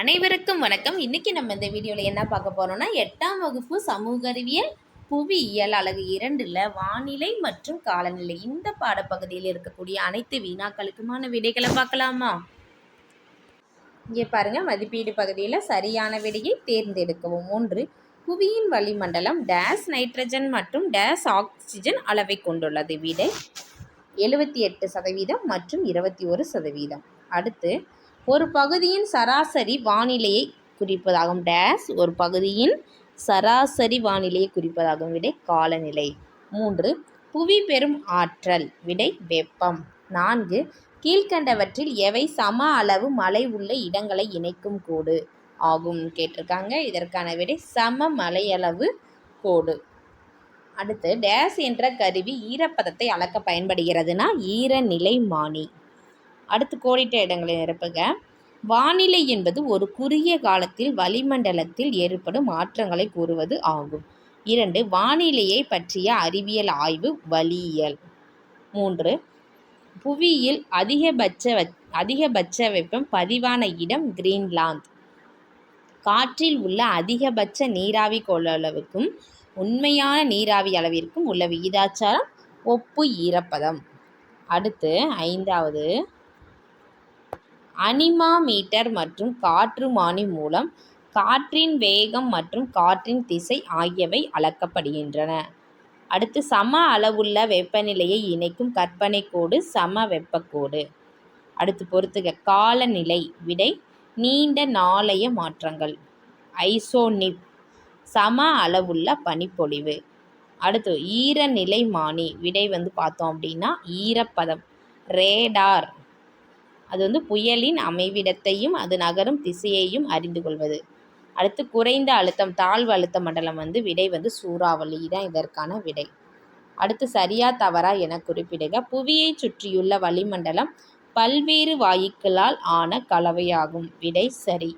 அனைவருக்கும் வணக்கம். இன்னைக்கு நம்ம இந்த வீடியோவில் என்ன பார்க்க போகிறோம்னா எட்டாம் வகுப்பு சமூக அறிவியல் புவியியல் அழகு இரண்டில் வானிலை மற்றும் காலநிலை இந்த பாடப்பகுதியில் இருக்கக்கூடிய அனைத்து வீணாக்களுக்குமான விடைகளை பார்க்கலாமா? இங்கே பாருங்க மதிப்பீடு பகுதியில் சரியான விடையை தேர்ந்தெடுக்கவும். ஒன்று புவியின் வளிமண்டலம் டேஸ் நைட்ரஜன் மற்றும் டேஸ் ஆக்சிஜன் அளவை கொண்டுள்ளது. விடை எழுபத்தி எட்டு சதவீதம் மற்றும் இருபத்தி ஒரு சதவீதம். அடுத்து ஒரு பகுதியின் சராசரி வானிலையை குறிப்பதாகும். டேஸ் ஒரு பகுதியின் சராசரி வானிலையை குறிப்பதாகும். விடை காலநிலை. மூன்று புவி பெறும் ஆற்றல். விடை வெப்பம். நான்கு கீழ்கண்டவற்றில் எவை சம அளவு மழை உள்ள இடங்களை இணைக்கும் கோடு ஆகும் கேட்டிருக்காங்க. இதற்கான விடை சம மலையளவு கோடு. அடுத்து டேஸ் என்ற கருவி ஈரப்பதத்தை அளக்க பயன்படுகிறதுனா ஈரநிலைமானி. அடுத்து கோடிட்ட இடங்களை நிரப்புக. வானிலை என்பது ஒரு குறுகிய காலத்தில் வளிமண்டலத்தில் ஏற்படும் மாற்றங்களை கூறுவது ஆகும். இரண்டு வானிலையை பற்றிய அறிவியல் ஆய்வு வளியியல். மூன்று புவியில் அதிகபட்ச வெ- அதிகபட்ச வெப்பம் பதிவான இடம் கிரீன்லாந்து. காற்றில் உள்ள அதிகபட்ச நீராவி கொள்ளளவுக்கும் உண்மையான நீராவி அளவிற்கும் உள்ள விகிதாச்சாரம் ஒப்பு ஈரப்பதம். அடுத்து ஐந்தாவது அனிமாமீட்டர் மற்றும் காற்றுமானி மூலம் காற்றின் வேகம் மற்றும் காற்றின் திசை ஆகியவை அளக்கப்படுகின்றன. அடுத்து சம அளவுள்ள வெப்பநிலையை இணைக்கும் கற்பனை கோடு சம வெப்பக்கோடு. அடுத்து பொறுத்துக. காலநிலை விடை நீண்ட நாளைய மாற்றங்கள். ஐசோனிப் சம அளவுள்ள பனிப்பொழிவு. அடுத்து ஈரநிலைமானி விடை வந்து பார்த்தோம் அப்படின்னா ஈரப்பதம் ரேடார் அது வந்து புயலின் அமைவிடத்தையும் அது நகரும் திசையையும் அறிந்து கொள்வது. அடுத்து குறைந்த அழுத்தம் தாழ்வு அழுத்த மண்டலம் வந்து விடை வந்து சூறாவளி தான் இதற்கான விடை. அடுத்து சரியா தவறா என குறிப்பிடுக. புவியை சுற்றியுள்ள வளிமண்டலம் பல்வேறு வாயுக்களால் ஆன கலவையாகும். விடை சரி.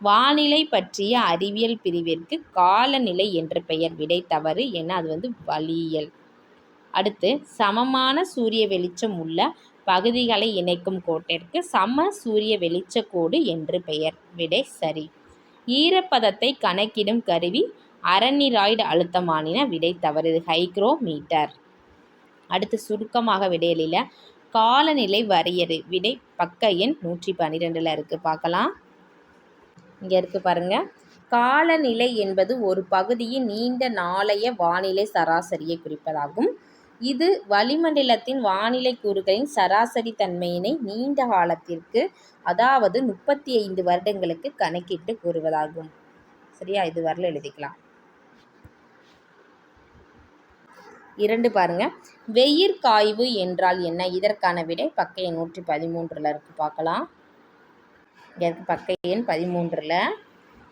வானிலை பற்றிய அறிவியல் பிரிவிற்கு காலநிலை என்ற பெயர் விடை தவறு என அது வந்து வளியியல் அடுத்து சமமான சூரிய வெளிச்சம் உள்ள பகுதிகளை இணைக்கும் கோட்டிற்கு சம சூரிய வெளிச்சக்கோடு என்று பெயர். விடை சரி. ஈரப்பதத்தை கணக்கிடும் கருவி அரனிராய்டு அழுத்தமானின விடை தவறு ஹைக்ரோமீட்டர். அடுத்து சுருக்கமாக விடையில காலநிலை வரையறு. விடை பக்க எண் நூற்றி பன்னிரெண்டில் இருக்குது பார்க்கலாம். இங்கே இருக்குது பாருங்கள் காலநிலை என்பது ஒரு பகுதியின் நீண்ட நாளைய வானிலை சராசரியை குறிப்பதாகும். இது வளிமண்டலத்தின் வானிலை கூறுகளின் சராசரி தன்மையினை நீண்ட காலத்திற்கு அதாவது முப்பத்தி ஐந்து வருடங்களுக்கு கணக்கிட்டு கூறுவதாகும். சரியா? இது வரல எழுதிக்கலாம். இரண்டு பாருங்க. வெயிற்காய்வு என்றால் என்ன? இதற்கான விடை பக்க எண் நூற்றி பதிமூன்றில் இருக்கு. பார்க்கலாம். இங்கே இருக்கு பக்க எண் பதிமூன்றில்.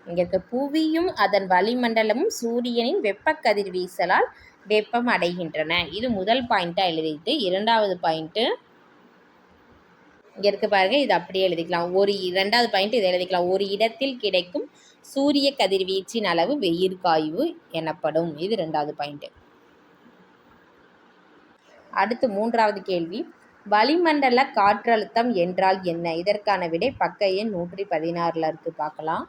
இங்கே இருக்க புவியும் அதன் வளிமண்டலமும் சூரியனின் வெப்ப கதிர்வீசலால் வெப்பம் அடைகின்றன. இது முதல் பாயிண்ட்டாக எழுதிட்டு இரண்டாவது பாயிண்ட்டு இங்கே இருக்க பாருங்க இது அப்படியே எழுதிக்கலாம். ஒரு இரண்டாவது பாயிண்ட் இதை எழுதிக்கலாம். ஒரு இடத்தில் கிடைக்கும் சூரிய கதிர்வீச்சின் அளவு வெயிற்காய்வு எனப்படும். இது ரெண்டாவது பாயிண்ட்டு அடுத்து மூன்றாவது கேள்வி. வளிமண்டல காற்றழுத்தம் என்றால் என்ன? இதற்கான விடை பக்க எண் நூற்றி பதினாறில் இருக்கு. பார்க்கலாம்.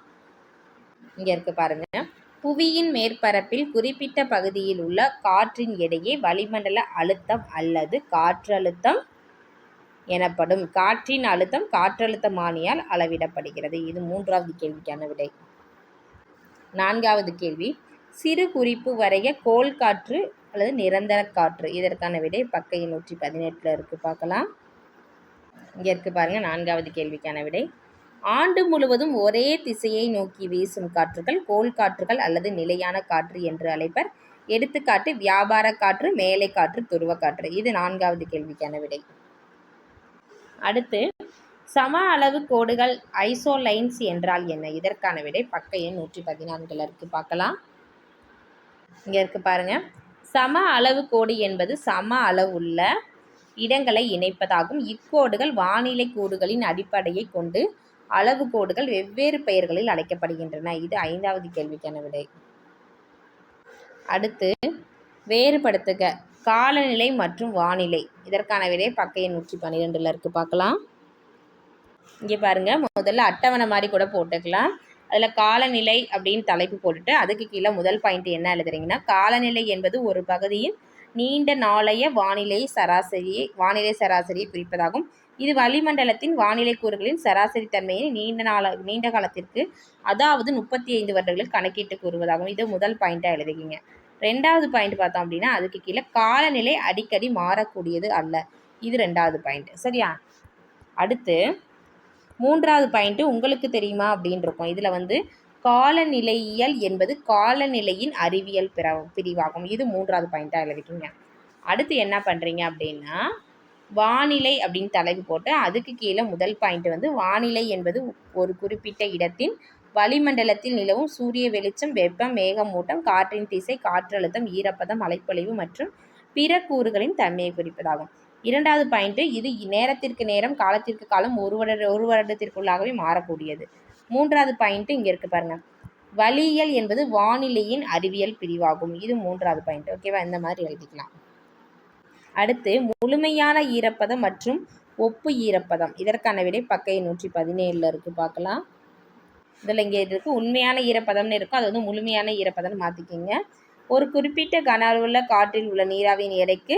இங்கே இருக்கு பாருங்கள் புவியின் மேற்பரப்பில் குறிப்பிட்ட பகுதியில் உள்ள காற்றின் எடையே வளிமண்டல அழுத்தம் அல்லது காற்றழுத்தம் எனப்படும். காற்றின் அழுத்தம் காற்றழுத்தமானியால் அளவிடப்படுகிறது. இது மூன்றாவது கேள்விக்கான விடை. நான்காவது கேள்வி. சிறு குறிப்பு வரைய கோள் காற்று அல்லது நிரந்தர காற்று. இதற்கான விடை பக்க நூற்றி பதினெட்டில் இருக்குது பார்க்கலாம். இங்கே இருக்குது பாருங்கள் நான்காவது கேள்விக்கான விடை. ஆண்டு முழுவதும் ஒரே திசையை நோக்கி வீசும் காற்றுகள் கோல் காற்றுகள் அல்லது நிலையான காற்று என்று அழைப்பர். எடுத்துக்காட்டு வியாபார காற்று மேலை காற்று துருவ காற்று. இது நான்காவது கேள்விக்கான விடை. அடுத்து சம அளவு கோடுகள் ஐசோலைன்ஸ் என்றால் என்ன? இதற்கான விடை பக்க எண் நூற்றி பதினான்கில் இருக்குது பார்க்கலாம். இங்கே இருக்கு பாருங்க. சம அளவு கோடு என்பது சம அளவுள்ள இடங்களை இணைப்பதாகும். இக்கோடுகள் வானிலை கூறுகளின் அடிப்படையை கொண்டு அளவு கோடுகள் வெவ்வேறு பெயர்களில் அழைக்கப்படுகின்றன. இது ஐந்தாவது கேள்விக்கான விடை. அடுத்து வேறுபடுத்துக. காலநிலை மற்றும் வானிலை. இதற்கான விடை பக்க எண் நூற்றி பன்னிரெண்டில் இருக்குது பார்க்கலாம். இங்கே பாருங்கள் முதல்ல அட்டவணை மாதிரி கூட போட்டுக்கலாம். அதில் காலநிலை அப்படின்னு தலைப்பு போட்டுட்டு அதுக்கு கீழே முதல் பாயிண்ட் என்ன எழுதுறீங்கன்னா காலநிலை என்பது ஒரு பகுதியின் நீண்ட நாளைய வானிலை சராசரியை வானிலை சராசரியை குறிப்பதாகும். இது வளிமண்டலத்தின் வானிலை கூறுகளின் சராசரி தன்மையை நீண்ட நாள நீண்ட காலத்திற்கு அதாவது முப்பத்தி ஐந்து வருடங்களில் கணக்கிட்டு கூறுவதாகும். இது முதல் பாயிண்ட்டாக எழுதிக்கிங்க ரெண்டாவது பாயிண்ட் பார்த்தோம் அப்படின்னா அதுக்கு கீழே காலநிலை அடிக்கடி மாறக்கூடியது அல்ல. இது ரெண்டாவது பாயிண்ட் சரியா? அடுத்து மூன்றாவது பாயிண்ட்டு உங்களுக்கு தெரியுமா அப்படின்னு இருக்கும் இதில் வந்து காலநிலையியல் என்பது காலநிலையின் அறிவியல் பிற பிரிவாகும். இது மூன்றாவது பாயிண்ட்டாக எழுதிக்கிங்க அடுத்து என்ன பண்ணுறீங்க அப்படின்னா வானிலை அப்படின்னு தலைப்பு போட்டு அதுக்கு கீழே முதல் பாயிண்ட் வந்து வானிலை என்பது ஒரு குறிப்பிட்ட இடத்தின் வளிமண்டலத்தில் நிலவும் சூரிய வெளிச்சம் வெப்பம் மேகமூட்டம் காற்றின் திசை காற்றழுத்தம் ஈரப்பதம் மழைப்பொழிவு மற்றும் பிற கூறுகளின் தன்மையை குறிப்பதாகும். இரண்டாவது பாயிண்ட்டு இது நேரத்திற்கு நேரம் காலத்திற்கு காலம் ஒரு வருட ஒரு வருடத்திற்குள்ளாகவே மாறக்கூடியது. மூன்றாவது பாயிண்ட் இங்கே இருக்குது பாருங்கள் வளியியல் என்பது வானிலையின் அறிவியல் பிரிவாகும். இது மூன்றாவது பாயிண்ட் ஓகேவா இந்த மாதிரி எழுதிக்கலாம். அடுத்து முழுமையான ஈரப்பதம் மற்றும் ஒப்பு ஈரப்பதம். இதற்கான விடை பக்கையை நூற்றி பதினேழில் இருக்குது பார்க்கலாம். இதில் இங்கே இருக்குது உண்மையான ஈரப்பதம்னு இருக்கும். அது வந்து முழுமையான ஈரப்பதம்னு மாற்றிக்கிங்க ஒரு குறிப்பிட்ட கன அளவுள்ள காற்றில் உள்ள நீராவியின் எடைக்கு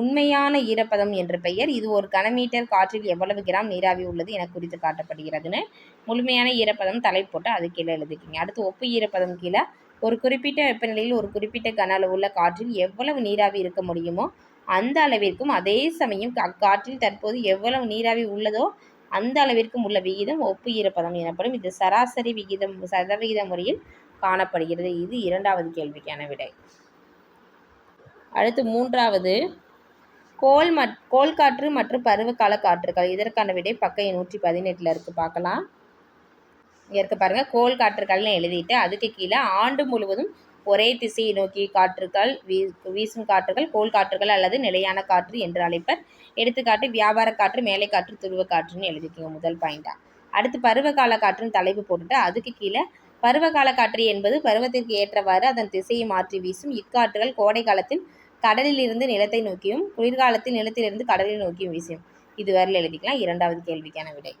உண்மையான ஈரப்பதம் என்ற பெயர். இது ஒரு கனமீட்டர் காற்றில் எவ்வளவு கிராம் நீராவி உள்ளது என குறித்து காட்டப்படுகிறதுன்னு முழுமையான ஈரப்பதம் தலை போட்டு அது கீழே எழுதிக்கிங்க அடுத்து ஒப்பு ஈரப்பதம் கீழே. ஒரு குறிப்பிட்ட வெப்பநிலையில் ஒரு குறிப்பிட்ட கன அளவுள்ள காற்றில் எவ்வளவு நீராவி இருக்க முடியுமோ அந்த அளவிற்கும் அதே சமயம் அக்காற்றில் தற்போது எவ்வளவு நீராவி உள்ளதோ அந்த அளவிற்கும் உள்ள விகிதம் ஒப்பு ஈரப்பதம் எனப்படும். இது சராசரி விகிதம் சதவிகித முறையில் காணப்படுகிறது. இது இரண்டாவது கேள்விக்கான விடை. அடுத்து மூன்றாவது கோல் மட் கோல் காற்று மற்றும் பருவகால காற்றுகள். இதற்கான விடை பக்க நூற்றி பதினெட்டில் இருக்குது பார்க்கலாம். இங்கே இருக்க பாருங்கள் கோல் காற்றுகள்னு எழுதிட்டு அதுக்கு கீழே ஆண்டு முழுவதும் ஒரே திசையை நோக்கி காற்றுகள் வீ வீசும் காற்றுகள் கோல் காற்றுகள் அல்லது நிலையான காற்று என்று அழைப்பர். எடுத்துக்காட்டு வியாபார காற்று மேலை காற்று துருவ காற்றுன்னு எழுதிக்கோங்க முதல் பாயிண்ட்டாக அடுத்து பருவகால காற்றுன்னு தலைப்பு போட்டுட்டு அதுக்கு கீழே பருவகால காற்று என்பது பருவத்திற்கு ஏற்றவாறு அதன் திசையை மாற்றி வீசும் இக்காற்றுகள் கோடை காலத்தில் கடலில் இருந்து நிலத்தை நோக்கியும் குளிர்காலத்தில் நிலத்திலிருந்து கடலில் நோக்கியும் வீசும் இதுவரையில் எழுதிக்கலாம். இரண்டாவது கேள்விக்கான விடை.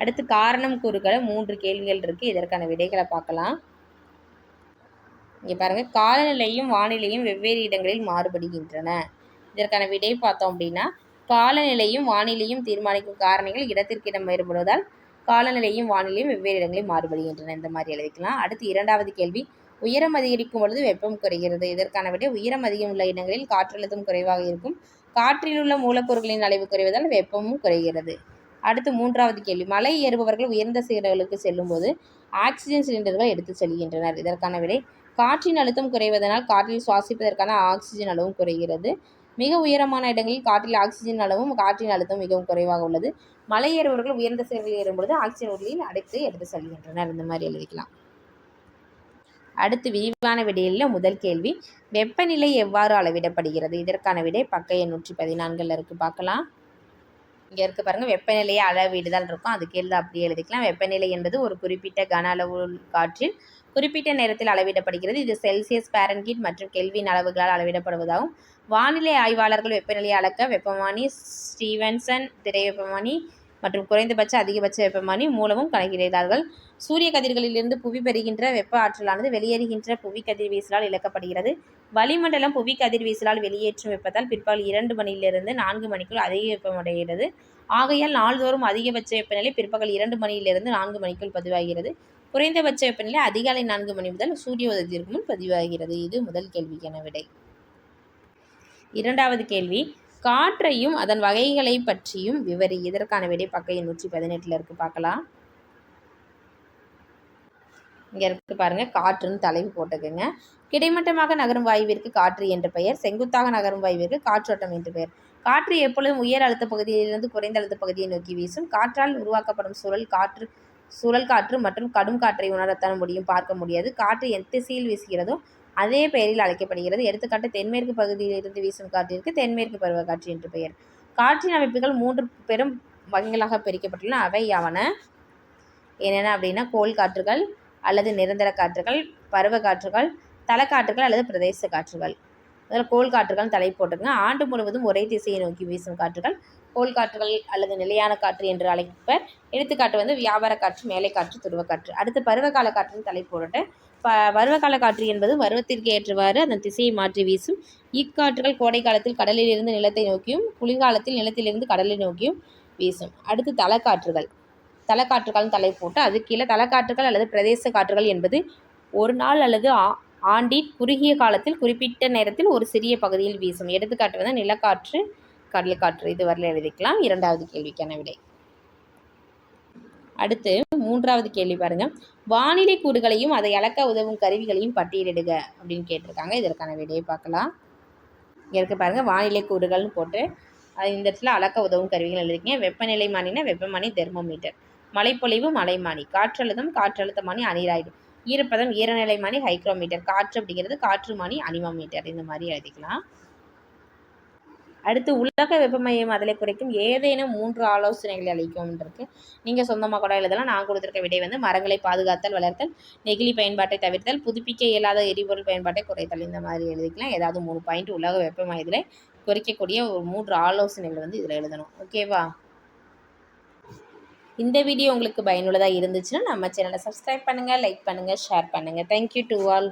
அடுத்து காரணம் கூறுகளை மூன்று கேள்விகள் இருக்குது இதற்கான விடைகளை பார்க்கலாம். இங்கே பாருங்கள் காலநிலையும் வானிலையும் வெவ்வேறு இடங்களில் மாறுபடுகின்றன. இதற்கான விடை பார்த்தோம் அப்படின்னா காலநிலையும் வானிலையும் தீர்மானிக்கும் காரணிகள் இடத்திற்கு இடம் வேறுபடுவதால் காலநிலையும் வானிலையும் வெவ்வேறு இடங்களில் மாறுபடுகின்றன. இந்த மாதிரி எழுதிக்கலாம். அடுத்து இரண்டாவது கேள்வி. உயரம் அதிகரிக்கும் பொழுது வெப்பம் குறைகிறது. இதற்கான விட உயரம் அதிகம் உள்ள இடங்களில் காற்றழுத்தம் குறைவாக இருக்கும். காற்றில் உள்ள மூலப்பொருட்களின் அளவு குறைவதால் வெப்பமும் குறைகிறது. அடுத்து மூன்றாவது கேள்வி. மலை ஏறுபவர்கள் உயர்ந்த சிகரங்களுக்கு செல்லும்போது ஆக்சிஜன் சிலிண்டர்கள் எடுத்து செல்கின்றனர். இதற்கான விடை காற்றின் அழுத்தம் குறைவதனால் காற்றில் சுவாசிப்பதற்கான ஆக்சிஜன் அளவும் குறைகிறது. மிக உயரமான இடங்களில் காற்றில் ஆக்சிஜன் அளவும் காற்றின் அழுத்தம் மிகவும் குறைவாக உள்ளது. மலை ஏறுபவர்கள் உயர்ந்த சிகரங்களில் ஏறும்பொழுது ஆக்சிஜன் உடலில் அடைத்து எடுத்து செல்கின்றனர். இந்த மாதிரி எழுதிக்கலாம். அடுத்து விரிவான விடையில் முதல் கேள்வி. வெப்பநிலை எவ்வாறு அளவிடப்படுகிறது? இதற்கான விடை பக்க எண்ணூற்றி பதினான்கில் இருக்குது பார்க்கலாம். இங்கே இருக்க பாருங்கள் வெப்பநிலையை அளவிடுதல் இருக்கும். அதுக்கு எழுத அப்படியே எழுதிக்கலாம். வெப்பநிலை என்பது ஒரு குறிப்பிட்ட கன அளவு காற்றில் குறிப்பிட்ட நேரத்தில் அளவிடப்படுகிறது. இது செல்சியஸ் பேரன்கீட் மற்றும் கெல்வின் அளவுகளால் அளவிடப்படுவதாகும். வானிலை ஆய்வாளர்கள் வெப்பநிலையை அளக்க வெப்பமானி ஸ்டீவன்சன் திரை வெப்பமானி மற்றும் குறைந்தபட்ச அதிகபட்ச வெப்பமானி மூலமும் கணக்கிடுகிறார்கள். சூரிய கதிர்களிலிருந்து புவி பெறுகின்ற வெப்ப ஆற்றலானது வெளியேறுகின்ற புவி கதிர்வீசலால் இழக்கப்படுகிறது. வளிமண்டலம் புவி கதிர்வீசலால் வெளியேற்றும் வெப்பத்தால் பிற்பகல் இரண்டு மணியிலிருந்து நான்கு மணிக்குள் அதிக வெப்பமடைகிறது. ஆகையால் நாள்தோறும் அதிகபட்ச வெப்பநிலை பிற்பகல் இரண்டு மணியிலிருந்து நான்கு மணிக்குள் பதிவாகிறது. குறைந்தபட்ச வெப்பநிலை அதிகாலை நான்கு மணி முதல் சூரிய உதயத்திற்கு முன் பதிவாகிறது. இது முதல் கேள்விக்கான விடை. இரண்டாவது கேள்வி. காற்றையும் அதன் வகைகளை பற்றியும் விவரி. இதற்கான விடை பக்க எண்ணூற்றி பதினெட்டில் இருக்குது பார்க்கலாம். இங்கே இருக்கு பாருங்கள் காற்றுன்னு தலைவு போட்டுக்கோங்க கிடைமட்டமாக நகரும் வாயுவிற்கு காற்று என்ற பெயர். செங்குத்தாக நகரும் வாயுவிற்கு காற்றோட்டம் என்று பெயர். காற்று எப்பொழுதும் உயர் அழுத்த பகுதியிலிருந்து குறைந்த அழுத்த பகுதியை நோக்கி வீசும். காற்றால் உருவாக்கப்படும் சுழல் காற்று சுழல் காற்று மற்றும் கடும் காற்றை உணரத்தான் முடியும். பார்க்க முடியாது. காற்று எந்த திசையில் வீசுகிறதோ அதே பெயரில் அழைக்கப்படுகிறது. எடுத்துக்காட்டு தென்மேற்கு பகுதியிலிருந்து வீசும் காற்றிற்கு தென்மேற்கு பருவக்காற்று என்று பெயர். காற்றின் அமைப்புகள் மூன்று பெரும் வகைகளாக பிரிக்கப்பட்டுள்ளன. அவை யாவன? என்னென்ன அப்படின்னா கோல் காற்றுகள் அல்லது நிரந்தர காற்றுகள் பருவ காற்றுகள் தலைக்காற்றுகள் அல்லது பிரதேச காற்றுகள். அதில் கோல் காற்றுகள் தலை போட்டுங்க ஆண்டு முழுவதும் ஒரே திசையை நோக்கி வீசும் காற்றுகள் கோள் காற்றுகள் அல்லது நிலையான காற்று என்று அழைப்பர். எடுத்துக்காட்டு வந்து வியாபார காற்று மேலை காற்று துருவ காற்று அடுத்து பருவகால காற்றுன்னு தலை போட்டுட்டு ப பருவகால காற்று என்பது பருவத்திற்கு ஏற்றவாறு அதன் திசையை மாற்றி வீசும். இக்காற்றுகள் கோடை காலத்தில் கடலில் இருந்து நிலத்தை நோக்கியும் குளிர்காலத்தில் நிலத்திலிருந்து கடலை நோக்கியும் வீசும். அடுத்து தலைக்காற்றுகள். தலைக்காற்றுகள்னு தலை போட்டு அது கீழே தலைக்காற்றுகள் அல்லது பிரதேச காற்றுகள் என்பது ஒரு நாள் அல்லது ஆ ஆண்டின் குறுகிய காலத்தில் குறிப்பிட்ட நேரத்தில் ஒரு சிறிய பகுதியில் வீசும். எடுத்துக்காட்டு வந்து நிலக்காற்று கடல்காற்று. இது வரல எழுதிக்கலாம். இரண்டாவது கேள்விக்கான விடை. அடுத்து மூன்றாவது கேள்வி பாருங்க. வானிலை கூறுகளையும் அதை அளக்க உதவும் கருவிகளையும் பட்டியலிடுக அப்படின்னு கேட்டிருக்காங்க. இதற்கான விடையை பார்க்கலாம். இங்கே இருக்க பாருங்க வானிலை கூறுகள்னு போட்டு இந்த இடத்துல அளக்க உதவும் கருவிகள் எழுதிருக்கீங்க. வெப்பநிலை மானினா வெப்பமானி தெர்மோமீட்டர். மழைப்பொழிவு மலைமானி காற்றழுத்தம் காற்றழுத்தமானி அனிராய்டு ஈரப்பதம் ஈரநிலைமானி ஹைக்ரோமீட்டர். காற்று அப்படிங்கிறது காற்றுமானி அனிமோமீட்டர். இந்த மாதிரி எழுதிக்கலாம். அடுத்து உலக வெப்பமயம் அதில் குறைக்கும் ஏதேனும் மூன்று ஆலோசனைகளை அளிக்கும்ன்றிருக்கு நீங்கள் சொந்தமாக கூட எழுதலாம். நான் கொடுத்துருக்க விடை வந்து மரங்களை பாதுகாத்தல் வளர்த்தல் நெகிழி பயன்பாட்டை தவிர்த்தல் புதுப்பிக்க இயலாத எரிபொருள் பயன்பாட்டை குறைத்தல் இந்த மாதிரி எழுதிக்கலாம். ஏதாவது மூணு பாயிண்ட் உலக வெப்பமயத்தில் குறைக்கக்கூடிய ஒரு மூன்று ஆலோசனைகள் வந்து இதில் எழுதணும். ஓகேவா இந்த வீடியோ உங்களுக்கு பயனுள்ளதாக இருந்துச்சுன்னா நம்ம சேனலை சப்ஸ்கிரைப் பண்ணுங்கள் லைக் பண்ணுங்கள் ஷேர் பண்ணுங்கள் தேங்க்யூ டு ஆல்